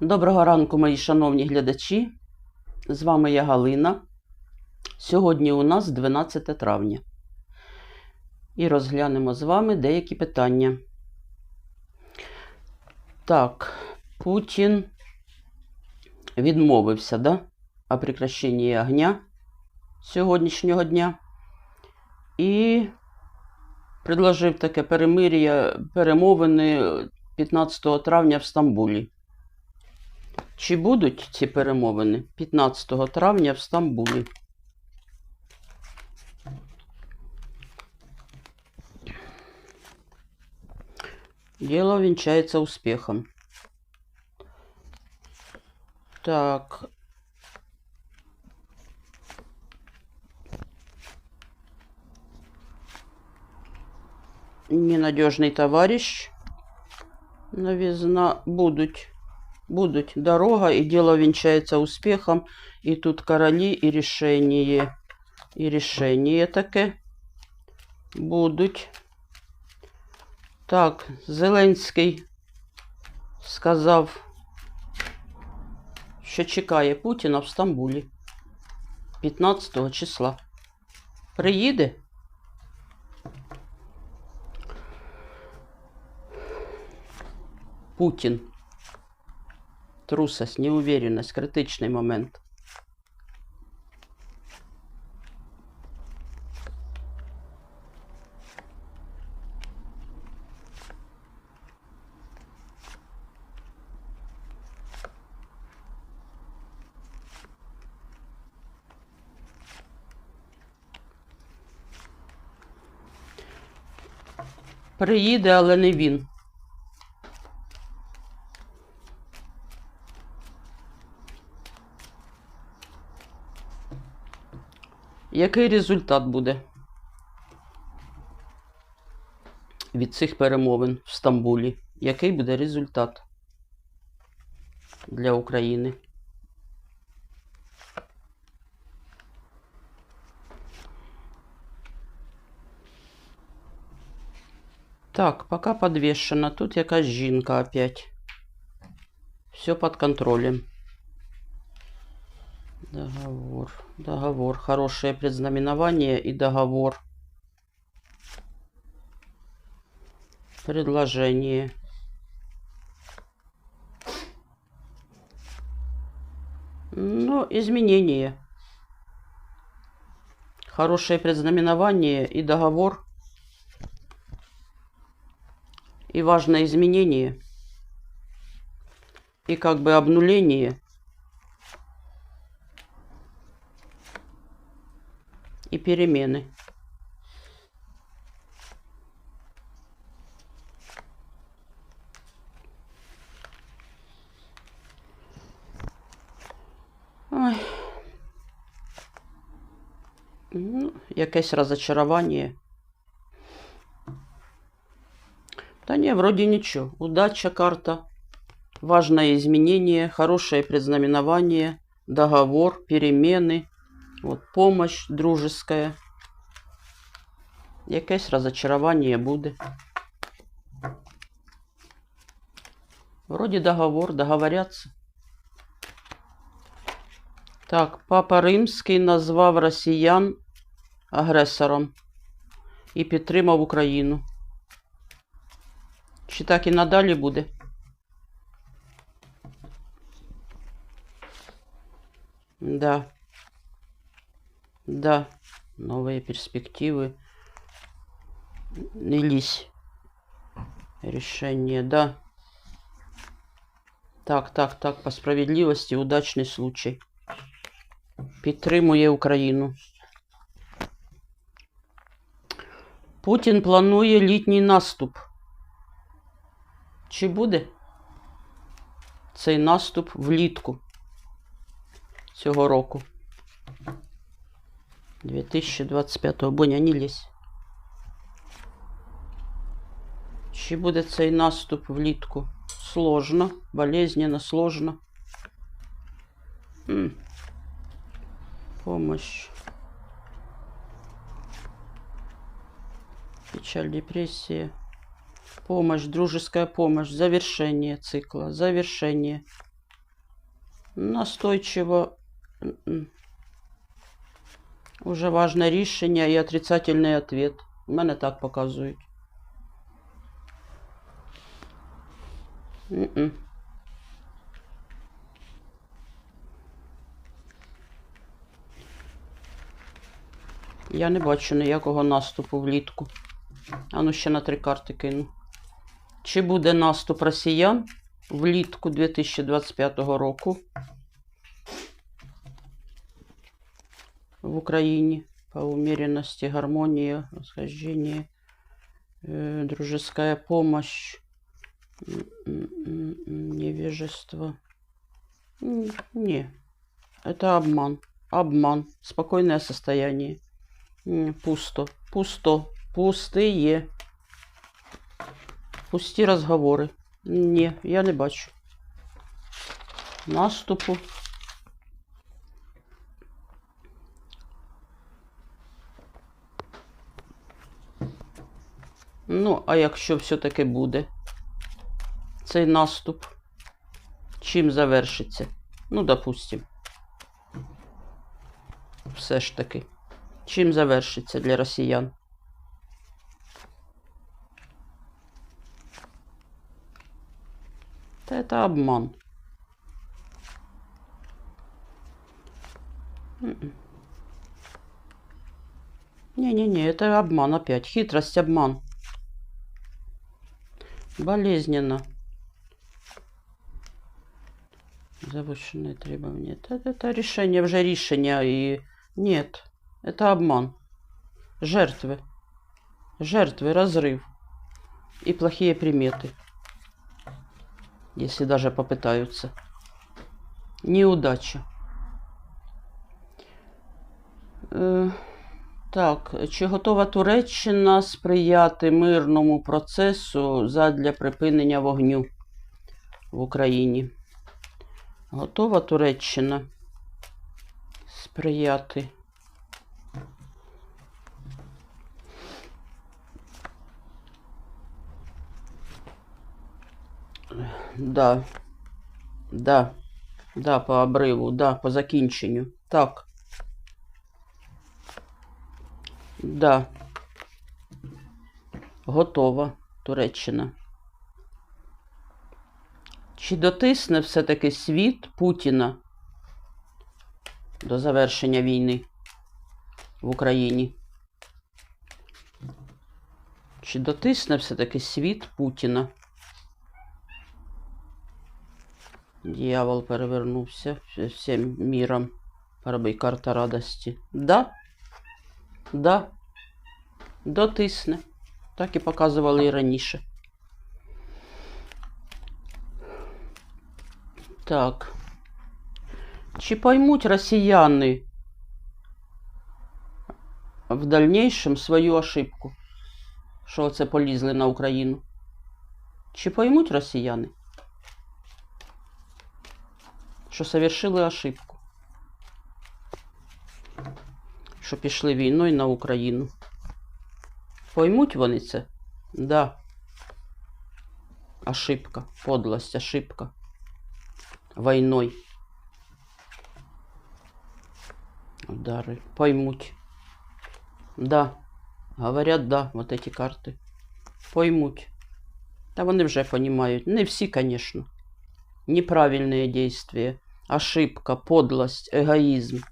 Доброго ранку, мої шановні глядачі. З вами я Галина. Сьогодні у нас 12 травня. І розглянемо з вами деякі питання. Так, Путін відмовився да, о прекращенні огня сьогоднішнього дня. І предложив таке перемир'я перемовини 15 травня в Стамбулі. Чи будуть ці перемовини 15 травня в Стамбулі? Дело венчается успехом. Так. Ненадежный товарищ. Новизна будуть. Будуть дорога, и дело венчается успехом. И тут короли, и решение. І рішення таке будуть. Так, Зеленський сказав, що чекає Путіна в Стамбулі 15 числа. Приїде? Путін. Трусость, неуверенность, критичний момент. Приїде, але не він. Який результат буде від цих перемовин в Стамбулі? Який буде результат для України? Так, пока подвешено. Тут якась жінка опять. Все под контролем. Договор. Договор. Хорошее предзнаменование и договор. Предложение. Ну, изменение. Хорошее предзнаменование и договор. И важное изменение. И как бы обнуление. И перемены. Ой. Ну, якесь розочарування. Та ні, вроде ничего. Удача карта. Важное изменение, хорошее предзнаменование, договор, перемены. Вот помощь дружеская. Якесь розочарування буде. Вроде договор, договоряться. Так, Папа Римський назвав росіян агресором і підтримав Україну. Чи так і надалі буде? Да. Да, новые перспективы. Нелись. Решение, да. Так, так, так, по справедливости удачний случай. Підтримує Україну. Путін планує літній наступ. Чи буде цей наступ влітку цього року? 2025 Боня, не лізь. Чи буде цей наступ влітку? Сложно, болезненно, сложно. М. Помощь. Печаль, депрессия. Помощь, дружеская помощь, завершение цикла, завершение. Настойчиво. Уже важне рішення і отрицательний ответ. Мене так показують. М-м. Я не бачу ніякого наступу влітку. А ну ще на три карти кину. Чи буде наступ росіян влітку 2025 року в Україні по умеренности, гармония, расхождение, э, дружеская помощь, м, м, м, м, невежество. М, Не, это обман. Обман. Спокойное состояние. М, Пусто. Пусто. Пустые. Пусті розговори. Ні, я не бачу. Наступу. Ну, а якщо все-таки буде цей наступ, чим завершиться? Ну, допустим. Все ж таки. Чим завершиться для росіян? Да это обман. Не-не-не, это обман опять. Хитрость, обман. Болезненно. Завышенные требования. Это, это решение, уже решение. И нет, это обман. Жертвы. Жертвы, разрыв. И плохие приметы. Если даже попытаются. Неудача. Е, так, чи готова Туреччина сприяти мирному процесу задля припинення вогню в Україні? Готова Туреччина сприяти? Да. Да. Да, по обриву, да, по закінченню. Так. Да. Готова Туреччина. Чи дотисне все-таки світ Путіна до завершення війни в Україні? Чи дотисне все-таки світ Путіна? Дьявол перевернувся всім міром. Перебий карта радості. Да? Да. Дотисне. Так і показували і раніше. Так. Чи поймуть росіяни в дальнейшем свою ошибку? Що це полізли на Україну? Чи поймуть росіяни? Що совершили ошибку? Що пішли війною на Україну? Поймуть вони це? Да. Ошибка, подлость, ошибка. Войной. Удары. Поймуть. Да. Говорят, да, вот эти карты. Поймуть. Та вони вже понимають. Не всі, конечно. Неправильные действия. Ошибка, подлость, эгоизм.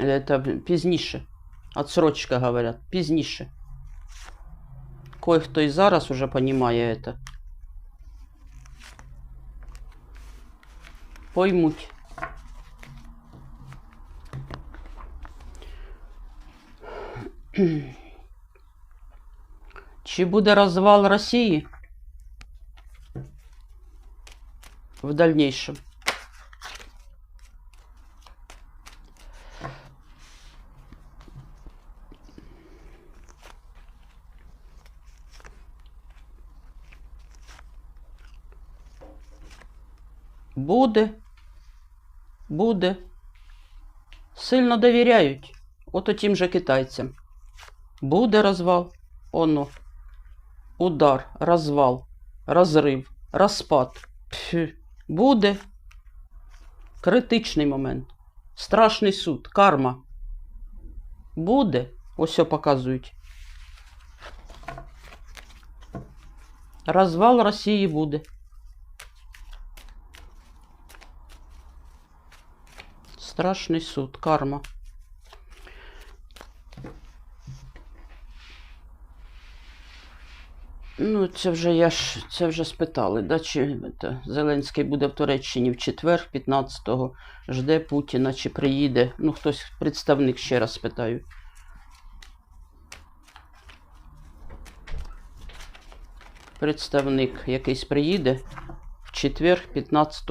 Это пізніше. Отсрочка, говорят. Пізніше. Кое-хто і зараз уже понимає это. Поймуть. Чи буде розвал Росії в дальнейшем? Буде. Буде. Сильно довіряють. Ото тим же китайцям. Буде розвал. Оно. Удар, розвал, розрив, розпад. Пф, буде. Критичний момент. Страшний суд, карма. Буде. Ось показують. Розвал Росії буде. Страшний суд, карма. Ну, це вже я ж це вже спитали, да, чи це, Зеленський буде в Туреччині в четвер, 15-го, жде Путіна, чи приїде. Ну, хтось, представник ще раз спитаю. Представник якийсь приїде в четвер, 15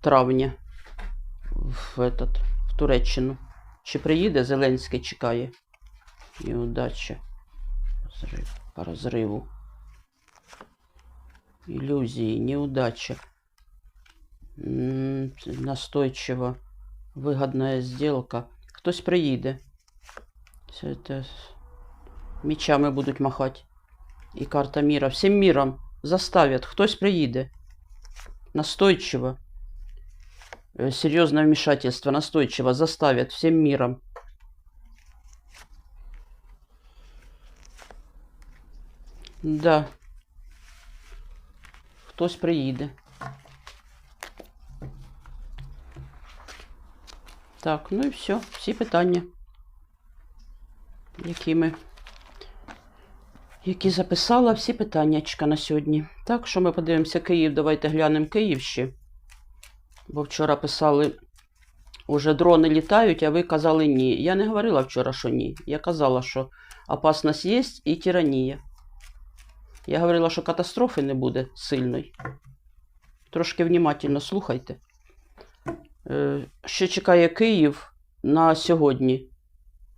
травня в, этот, в Туреччину. Чи приїде Зеленський чекає. І удача. Розрив, по розриву. Иллюзии, неудача. Настойчиво. Выгодная сделка. Хтось приїде. Все це мечами будуть махати. І карта міра. Всім міром заставят. Хтось приїде. Настойчиво. Э, Серьезное вмешательство. Настойчиво заставят всем миром. Да. Хтось приїде. Так, ну і все. Всі питання, які ми. Які записала, всі питаннячка на сьогодні. Так, що ми подивимося Київ. Давайте глянемо Київ ще. Бо вчора писали, уже дрони літають, а ви казали ні. Я не говорила вчора, що ні. Я казала, що опасність є і тиранія. Я говорила, що катастрофи не буде сильної. Трошки внимательно слухайте. Е, Ще чекає Київ на сьогодні,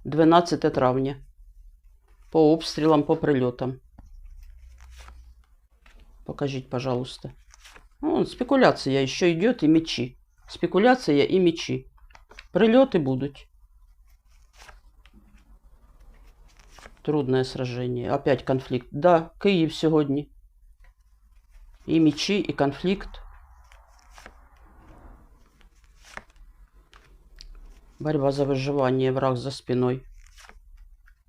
12 травня. По обстрілам, по прильотам. Покажіть, пожалуйста. Ну, спекуляція ще йде і мечі. Спекуляція і мечі. Прильоти будуть. Трудное сражение. Опять конфликт. Да, Київ сьогодні. І мечі, і конфлікт. Борьба за виживання, враг за спиной.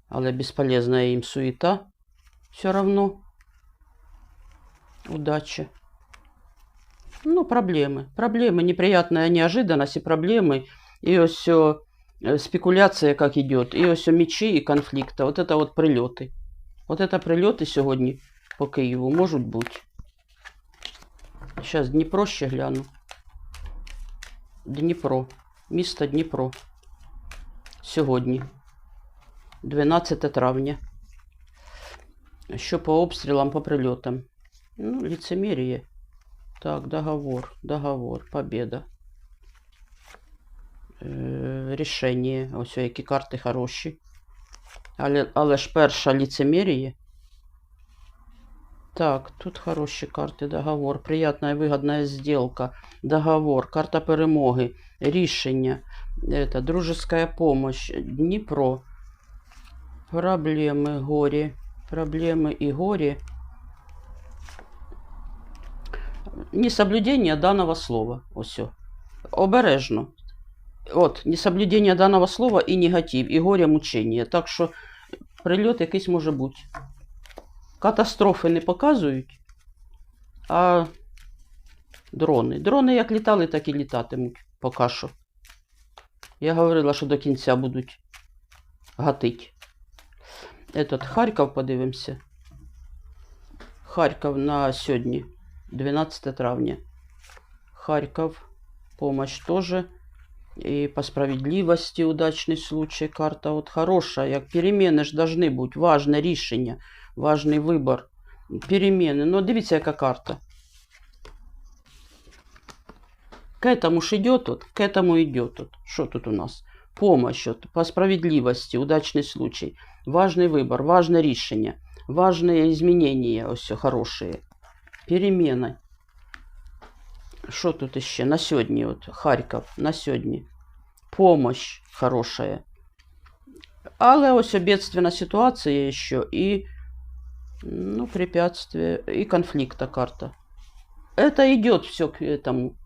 Але бесполезная їм суета. Все равно. Удачи. Ну, проблемы. Проблемы, неприятная неожиданность и проблемы. И все спекуляция как идет. И все мечи и конфликта. Вот это вот прилеты. Вот это прилеты сьогодні по Києву можуть бути. Сейчас Дніпро ще гляну. Дніпро. Місто Дніпро. Сьогодні. 12 травня. Що по обстрілам, по прильотам. Ну, лицемерие. Так, договор, договор, победа. Е, рішення. Ось які карти хороші. Але, але ж перша ліцемеріє. Так, тут хороші карти, договор, приятна і вигідна сделка, договор, карта перемоги, рішення, это, дружеская помощь, Дніпро, проблеми, горі, проблеми і горі. Несоблюдение данного слова. Ось. Обережно. От, несоблюдение даного слова і негатив, і горе мучення. Так що прильот якийсь може бути. Катастрофи не показують, а дрони. Дрони як літали, так і літатимуть поки що. Я говорила, що до кінця будуть гатить. Этот Харків подивимося. Харків на сьогодні, 12 травня. Харьков. Помощь тоже. И по справедливости удачный случай. Карта вот хорошая Як переміни ж должны быть важное решение важный выбор перемены но дивіться, какая карта. К этому ж идет вот к этому идет вот что тут у нас? Помощь от, по справедливости удачный случай. Важний вибір, важне рішення, важне змінення все хорошие Перемены. Що тут ще? На сьогодні, от, Харків, на сьогодні. Помощь хорошая. Але ось бедственна ситуація ще і ну, препятствие, і конфлікта карта. это идет все к этому,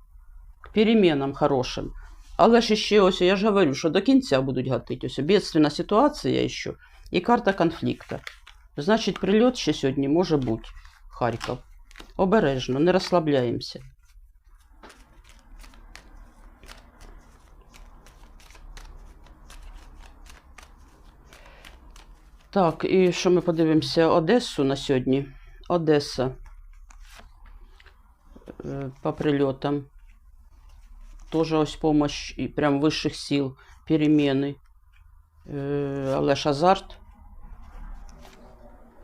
к переменам хорошим. Але ж ще ось, я ж говорю, що до кінця будуть гатити. Ось бедственна ситуація ще і карта конфлікту. Значить, прильот ще сьогодні може бути. Харків. Обережно, не розслабляємося. Так, і що ми подивимося Одесу на сьогодні? Одеса е, по прильотам. Тоже ось помощь і прям вищих сил, перемены. Е, Але ж азарт.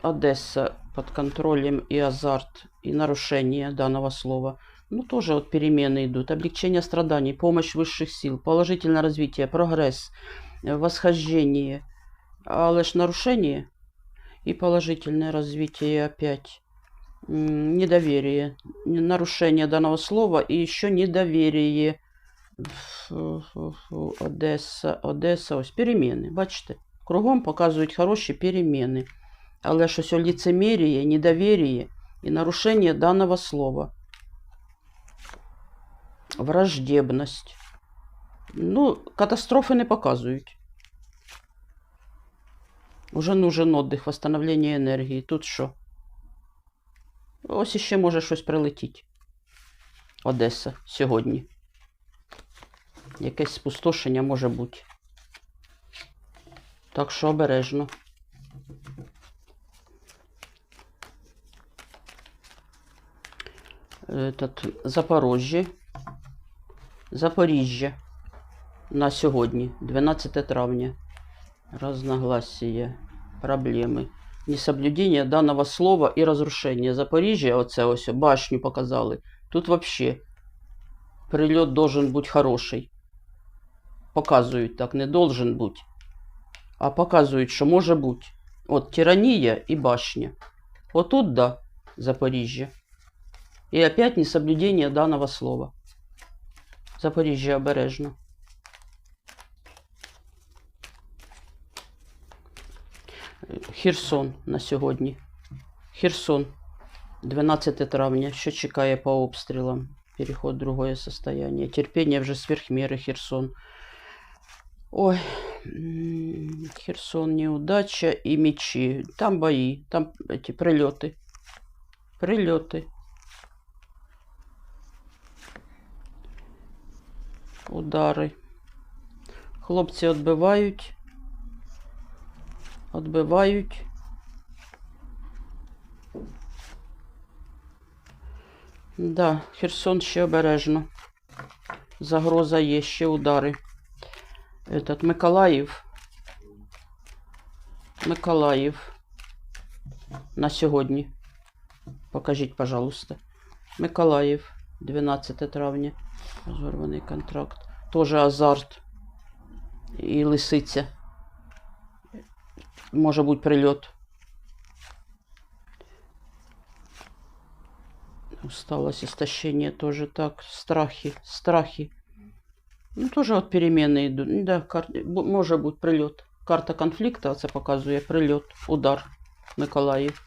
Одесса под контролем и азарт, и нарушение данного слова. Ну, тоже вот перемены идут. Облегчение страданий, помощь высших сил, положительное развитие, прогресс, э, восхождение. Але ж нарушение и положительное развитие опять. М, Недоверие. Н- Нарушение данного слова и еще недоверие. Фу-фу-фу. Одеса, Одеса, ось переміни. Бачите, кругом показують хороші переміни. Але ж ось лицемір'я, недовір'я і нарушення даного слова. Враждебність. Ну, катастрофи не показують. Уже нужен отдих, восстановлення енергії. Тут що? Ось іще може щось прилетіти. Одеса сьогодні. Якесь спустошення може бути. Так що обережно. Этот, Запорожжя. Запоріжжя. На сьогодні, 12 травня. Разногласия, проблеми. Несоблюдение данного слова і розрушення. Запоріжжя, оце ось башню показали. Тут вообще прильот должен бути хороший. Показують так, не должен бути. А показують, що може бути. От тиранія і башня. Отут, да, Запоріжжя. И опять несоблюдение данного слова. Запоріжжя обережно. Херсон на сьогодні. Херсон. 12 травня. Що чекає по обстрілам? Переход в другое состояние. Терпение вже сверх меры Херсон. Ой, Херсон, неудача и мечи. Там бои, там эти прильоти. Прильоти. Удари. Хлопці відбивають. Відбивають. Да, Херсон ще обережно. Загроза є, ще удари. Этот Миколаїв. Миколаїв. На сьогодні. Покажіть, пожалуйста. Миколаїв, 12 травня. Розорваний контракт. Тоже азарт. І лисиця. Може бути прильот. Усталость, истощение тоже так. Страхи, страхи. Ну, тоже от перемены идут. Ну, Да, кар... бу- може бути прильот. Карта конфлікту, це показує прильот, удар Миколаїв.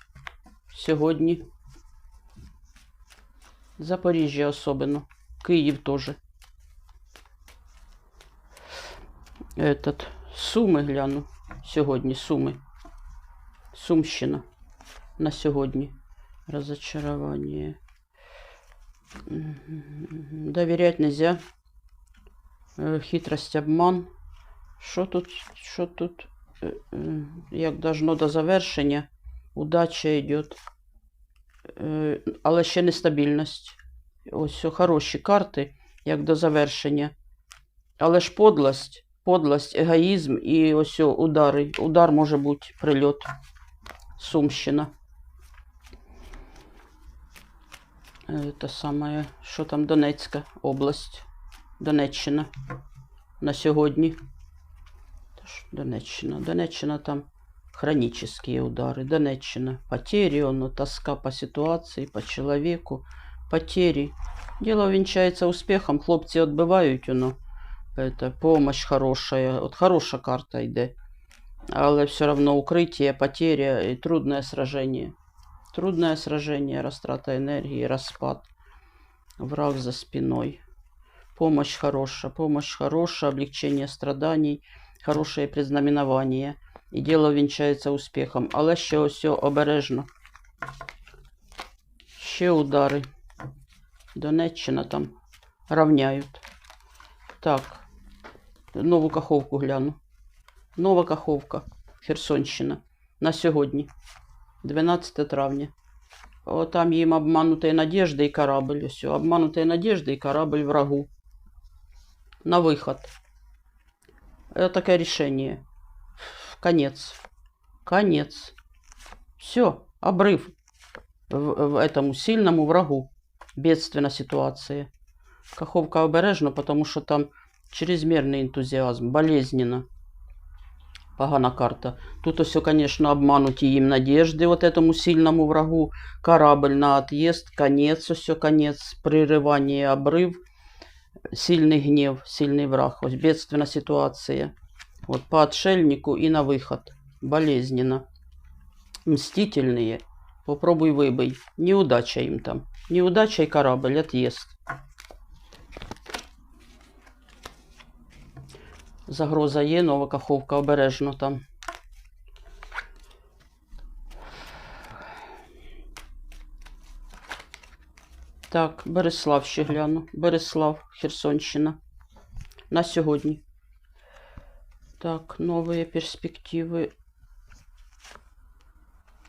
Сьогодні. Запоріжжя особливо. Київ теж. Этот, Суми гляну. Сьогодні Суми. Сумщина. На сьогодні. Разочарование. Мгм. Доверять нельзя. Е, Хитрость, обман. Що тут? Що тут? Е, е, Як должно до завершення. Удача йде. Але ще нестабільність. Ось хороші карти, як до завершення. Але ж подлость, подлость, егоїзм і ось удари. Удар може бути прильот. Сумщина. Е, Те саме, що там Донецька область, Донеччина на сьогодні. Донеччина. Донеччина там хронические удары. Донеччина. Потери, он, тоска по ситуации, по человеку. Потери. Дело венчается успехом. Хлопці відбивають, воно. Это помощь хорошая. От хороша карта йде. Але все равно укриття, потеря і трудное сражение. Трудное сражение, растрата энергии, распад. Враг за спиной. Помощь хорошая, помощь хорошая, облегчение страданий, хорошее предзнаменование. І діло вінчається успіхом. Але ще ось обережно. Ще удари. Донеччина там равняють. Так. Нову каховку гляну. Нова каховка. Херсонщина. На сьогодні. 12 травня. О, там їм обманутые надежды и корабль. Все. Обманутые надежды и корабль врагу. На выход. Это такое решение. Конец. Конец. Все. Обрыв в, в этому сильному врагу бедственна ситуация. Каховка обережно, потому что там чрезмерный энтузиазм, болезненно. Погана карта. Тут ось, звісно, обмануті им надежды, вот этому сильному врагу. Корабль на отъезд, конец, все конец, прерывание, обрыв, сильный гнев, сильный враг. Ось бедственна ситуація. От по отшельнику и на выход, Болезненно. Мстительные. Попробуй выбой, Неудача им там. Неудача и корабль, отъезд. Загроза є, нова каховка обережно там. Так, Береслав ще гляну. Береслав, Херсонщина. На сьогодні. Так, нові перспективи.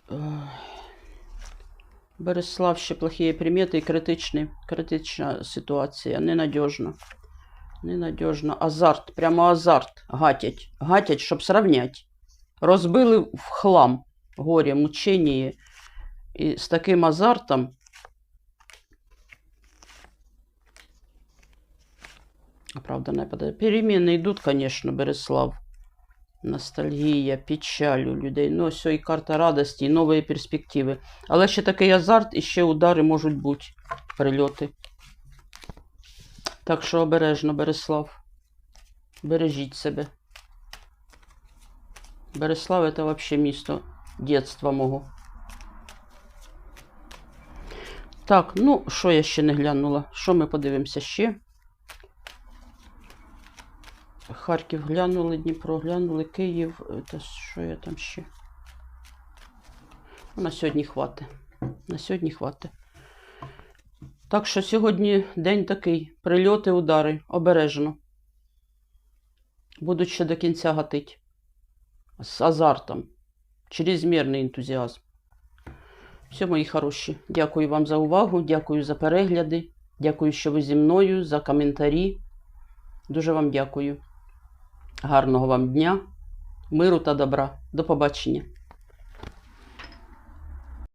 Ой. Береслав ще плохі примети і критичні, критична ситуація. Ненадіжна. Ненадіжно. Азарт, прямо азарт. Гатять. Гатять, щоб сравнять. Розбили в хлам горе, мучення. І з таким азартом. Оправданная подача. Перемены идут, конечно, Береслав. Ностальгія, печаль у людей. Ну, все, і карта радості, і нові перспективи. Але ще такий азарт, і ще удари можуть бути. Прильоти. Так що обережно, Береслав. Бережіть себе. Береслав це взагалі місто дитинства мого. Так, ну, що я ще не глянула? Що ми подивимося ще? Харків глянули, Дніпро глянули, Київ. Та що я там ще? Ну, На сьогодні хватить. На сьогодні хватить. Так що сьогодні день такий. Прильоти, удари. Обережно. Будуть ще до кінця гатить. З азартом. Чрезмірний ентузіазм. Все, мої хороші. Дякую вам за увагу, дякую за перегляди. Дякую, що ви зі мною, за коментарі. Дуже вам дякую. Гарного вам дня, миру та добра. До побачення.